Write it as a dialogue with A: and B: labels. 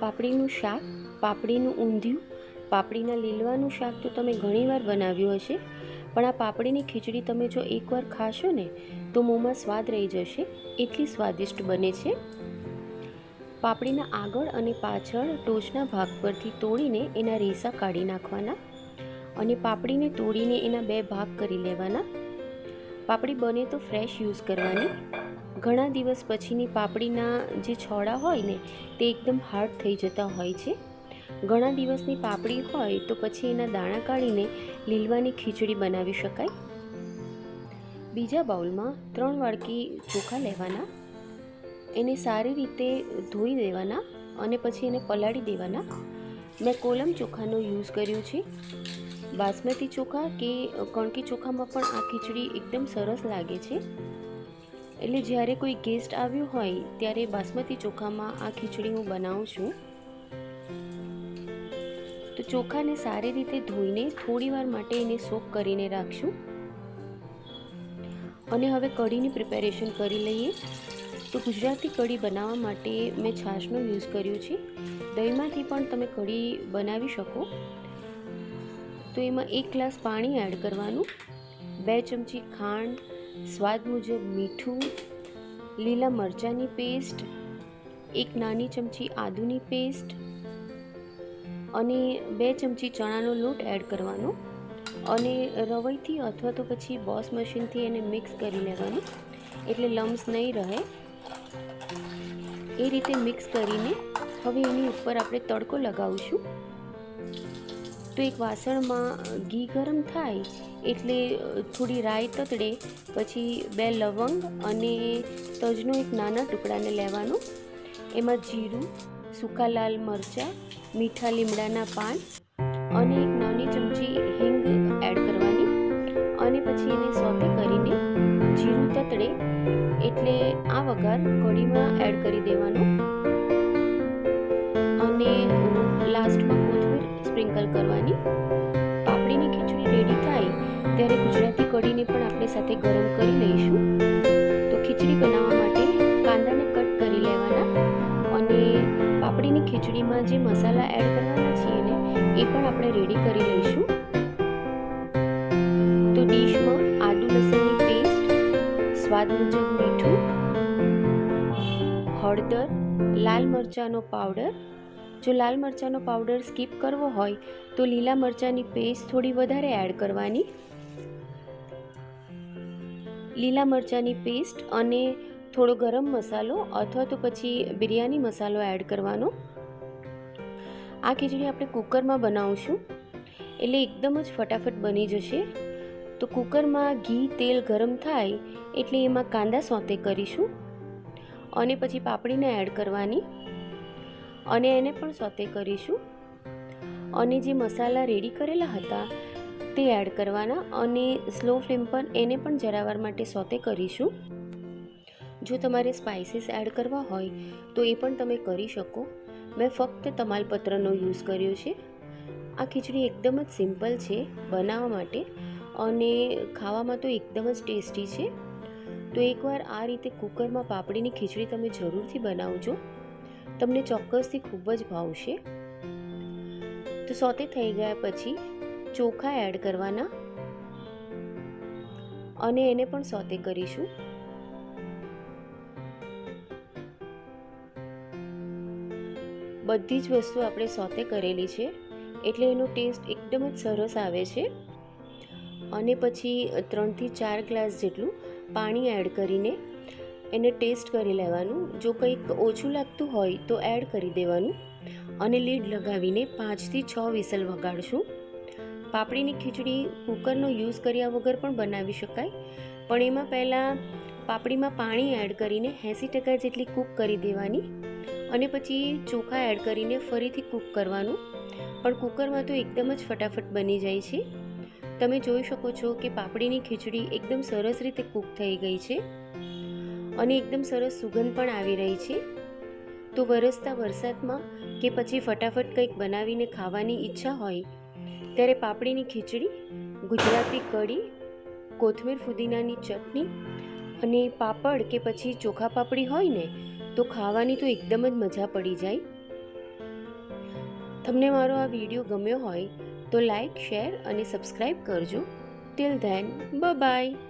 A: પાપડીનું શાક, પાપડીનું ઊંધિયું, પાપડીના લીલવાનું શાક તો તમે ઘણીવાર બનાવ્યું હશે, પણ આ પાપડીની ખીચડી તમે જો એકવાર ખાશો ને, તો મોંમાં સ્વાદ રહી જશે, એટલી સ્વાદિષ્ટ બને છે. પાપડીના આગળ અને પાછળ ટોચના ભાગ પરથી તોડીને એના રેસા કાઢી નાખવાના અને પાપડીને તોડીને એના બે ભાગ કરી લેવાના. પાપડી બને તો ફ્રેશ યુઝ કરવાની. ઘણા દિવસ પછીની પાપડીના જે છોડા હોય ને, તે એકદમ હાર્ડ થઈ જતા હોય છે. ઘણા દિવસની પાપડી હોય તો પછી એના દાણા કાઢીને લીલવાની ખીચડી બનાવી શકાય. બીજા બાઉલમાં ત્રણ વાડકી ચોખા લેવાના, એને સારી રીતે ધોઈ દેવાના અને પછી એને પલાળી દેવાના. મેં કોલમ ચોખાનો યુઝ કર્યો છે. બાસમતી ચોખા કે કણકી ચોખામાં પણ આ ખીચડી એકદમ સરસ લાગે છે. એટલે જ્યારે કોઈ ગેસ્ટ આવ્યું હોય, ત્યારે બાસમતી ચોખામાં આ ખીચડી હું બનાવું છું. તો ચોખાને સારી રીતે ધોઈને થોડી વાર માટે એને સોક કરીને રાખશું. અને હવે કઢીની પ્રિપેરેશન કરી લઈએ. તો ગુજરાતી કઢી બનાવવા માટે મેં છાશનો યુઝ કર્યો છે. દહીંમાંથી પણ તમે કઢી બનાવી શકો. તો એમાં એક ગ્લાસ પાણી એડ કરવાનું. બે ચમચી ખાંડ સ્વાદ મુજબ મીઠું, લીલા મરચાંની પેસ્ટ એક નાની ચમચી આદુની પેસ્ટ અને બે ચમચી ચણાનો લોટ એડ કરવાનો અને રવૈથી અથવા તો પછી બોસ મશીનથી એને મિક્સ કરી લેવાનું. એટલે લમ્સ નહીં રહે. એ રીતે મિક્સ કરીને હવે એની ઉપર આપણે તડકો લગાવીશું. તો એક વાસણમાં ઘી ગરમ થાય એટલે થોડી રાઈ તતડે, પછી બે લવંગ અને તજનો એક નાના ટુકડાને લેવાનો. એમાં જીરું, સૂકા લાલ મરચાં, મીઠા લીમડાના પાન અને એક નાની ચમચી હિંગ એડ કરવાની અને પછી એને સોતે કરીને જીરું તતડે એટલે આ વઘાર કઢીમાં એડ કરી દેવાનો. કઢીને પણ આપણે સાથે ગરમ કરી લઈશું. તો ખીચડી બનાવવા માટે કાંદાને કટ કરી લેવાના અને પાપડીની ખીચડીમાં જે મસાલા એડ કરવાના છીએ ને, એ પણ આપણે રેડી કરી લઈશું. તો ડીશમાં આદુ લસણની પેસ્ટ સ્વાદ મુજબ મીઠું, હળદર, લાલ મરચાંનો પાવડર જો લાલ મરચાંનો પાવડર સ્કીપ કરવો હોય, તો લીલા મરચાંની પેસ્ટ થોડી વધારે એડ કરવાની. લીલા મરચાંની પેસ્ટ અને થોડો ગરમ મસાલો અથવા તો પછી બિરયાની મસાલો એડ કરવાનો. આ ખીચડી આપણે કુકરમાં બનાવશું. એટલે એકદમ જ ફટાફટ બની જશે. તો કુકરમાં ઘી, તેલ ગરમ થાય એટલે એમાં કાંદા સોતે કરીશું. અને પછી પાપડીને એડ કરવાની. અને એને પણ સોતે કરીશું. અને જે મસાલા રેડી કરેલા હતા તે એડ કરવાના અને સ્લો ફ્લેમ પર એને પણ જરાવાર માટે સોતે કરીશું. જો તમારે સ્પાઇસીસ એડ કરવા હોય, તો એ પણ તમે કરી શકો. મેં ફક્ત તમાલપત્રનો યુઝ કર્યો છે. આ ખીચડી એકદમ જ સિમ્પલ છે, બનાવવા માટે અને ખાવામાં તો એકદમ જ ટેસ્ટી છે. તો એકવાર આ રીતે કુકરમાં પાપડીની ખીચડી તમે જરૂરથી બનાવજો. તમને ચોક્કસથી ખૂબ જ ભાવશે. તો સોતે થઈ ગયા પછી ચોખા એડ કરવાના. અને એને પણ સોતે કરીશું. બધી જ વસ્તુ આપણે સોતે કરેલી છે, એટલે એનો ટેસ્ટ એકદમ જ સરસ આવે છે. અને પછી ત્રણથી ચાર ગ્લાસ જેટલું પાણી એડ કરીને એને ટેસ્ટ કરી લેવાનું. જો કંઈક ઓછું લાગતું હોય તો એડ કરી દેવાનું. અને લીડ લગાવીને પાંચથી છ વિસલ વગાડશું. પાપડીની ખીચડી કુકરનો યુઝ કર્યા વગર પણ બનાવી શકાય. પણ એમાં પહેલાં પાપડીમાં પાણી એડ કરીને એંસી ટકા જેટલી કૂક કરી દેવાની અને પછી ચોખા એડ કરીને ફરીથી કૂક કરવાનું. પણ કુકરમાં તો એકદમ જ ફટાફટ બની જાય છે. તમે જોઈ શકો છો કે પાપડીની ખીચડી એકદમ સરસ રીતે કૂક થઈ ગઈ છે અને એકદમ સરસ સુગંધ પણ આવી રહી છે. તો વરસતા વરસાદમાં કે પછી ફટાફટ કંઈક બનાવીને ખાવાની ઈચ્છા હોય ત્યારે પાપડીની ખીચડી, ગુજરાતી કઢી, કોથમીર ફુદીનાની ચટણી અને પાપડ કે પછી ચોખા પાપડી હોય ને, તો ખાવાની તો એકદમ જ મજા પડી જાય. તમને મારો આ વીડિયો ગમ્યો હોય તો લાઈક, શેર અને સબસ્ક્રાઈબ કરજો. Till then bye